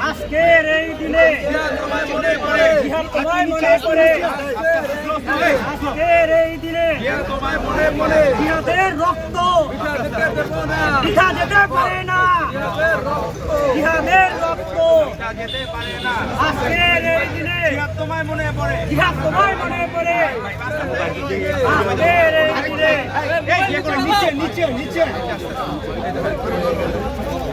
আজকের এই দিনে মনে পড়ে তোমায় মনে পড়ে আজকের এই দিনে তোমায় মনে পড়ে জিহাদের রক্ত পিঠা যেতে পারে না জিহাদের রক্ত যেতে পারে আজকের এই দিনে তোমায় মনে পড়ে জিহাদ তোমায় মনে পড়ে। আজকের এই দিনে নিচে নিচে নিচে।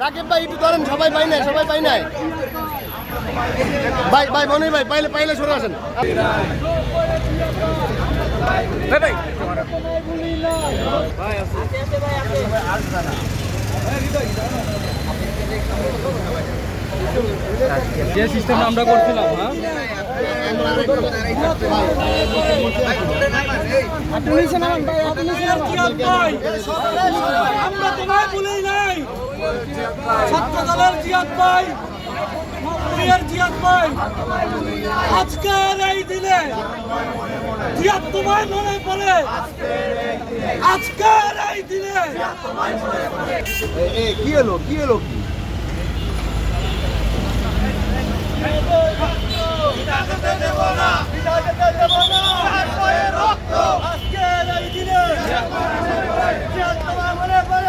রাকিব ভাই একটু ধরেন সবাই পাই নাই সবাই পাই নাই। ভাই ভাই মনে ভাই পাইলে পাইলে সরে আসেন। যে সিস্টেম আমরা করছিলাম হ্যাঁ? ভুলেই নাই। ছাত্র দলের জিয়াদ ভাই প্রিয়ের জিয়াদ ভাই আজকের এই দিনে জিয়াদ তোমায় মনে পড়ে। আজকের এই দিনে এ কি হলো কি হলো কি? আজকের এই দিনে জিয়াদ তোমায় মনে পড়ে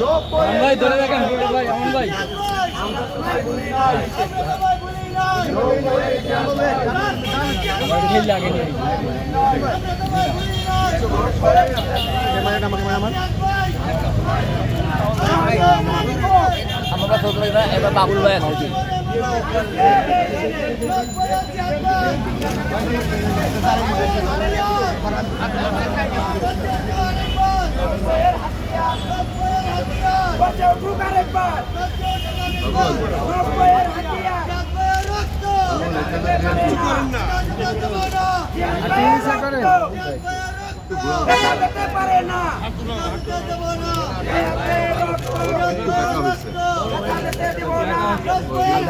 ভাই ধরে রাখেন। ভাই আমন ভাই। আমার আমরা ছোট ভাই এবার বাবুল ভাই আছে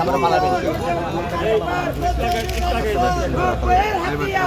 আমরা পালাবেন হাতিয়া